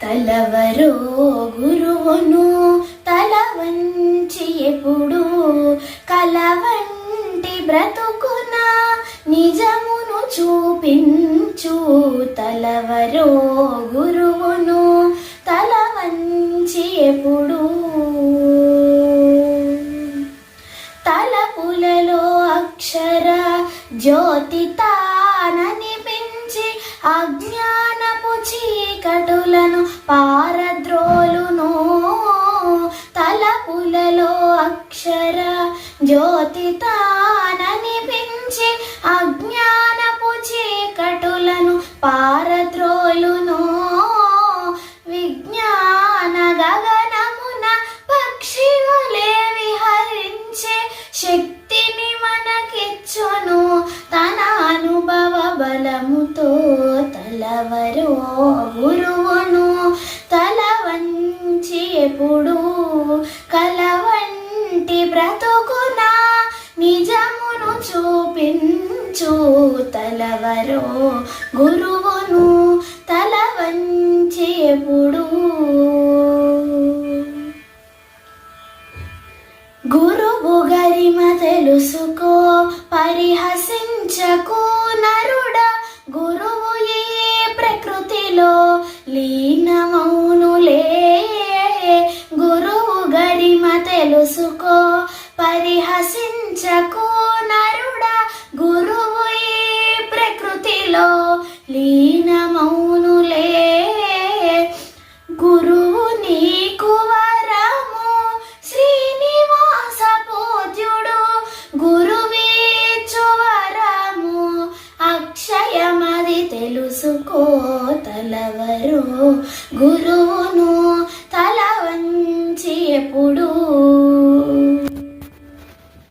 తలవరో గురువును తలవంచి ఎప్పుడు కలవంటి బ్రతుకున నిజమును చూపించు. తలవరో గురువును తలవంచి ఎప్పుడు తలపులలో అక్షర జ్యోతి అజ్ఞానపు చీకటులను పారద్రోలును. తలపులలో అక్షర జ్యోతి తాననిపించి అజ్ఞానపు చీకటులను పారద్రోలును. విజ్ఞాన గగనమున పక్షివలే విహరించే శక్తి గురువును తల వంచి ఎప్పుడు కలవంటి బ్రతుకున నిజమును చూపించు తలవరో గురువును తల వంచి ఎప్పుడు గురువు గరిమ తెలుసుకో పరిహసించకు ప్రకృతిలో లీనమౌనులే. గురువు గరిమ తెలుసుకో పరిహసించకు నరుడ. గురువు ఈ ప్రకృతిలో లీన తలవరు గురువును తల వంచి ఎప్పుడు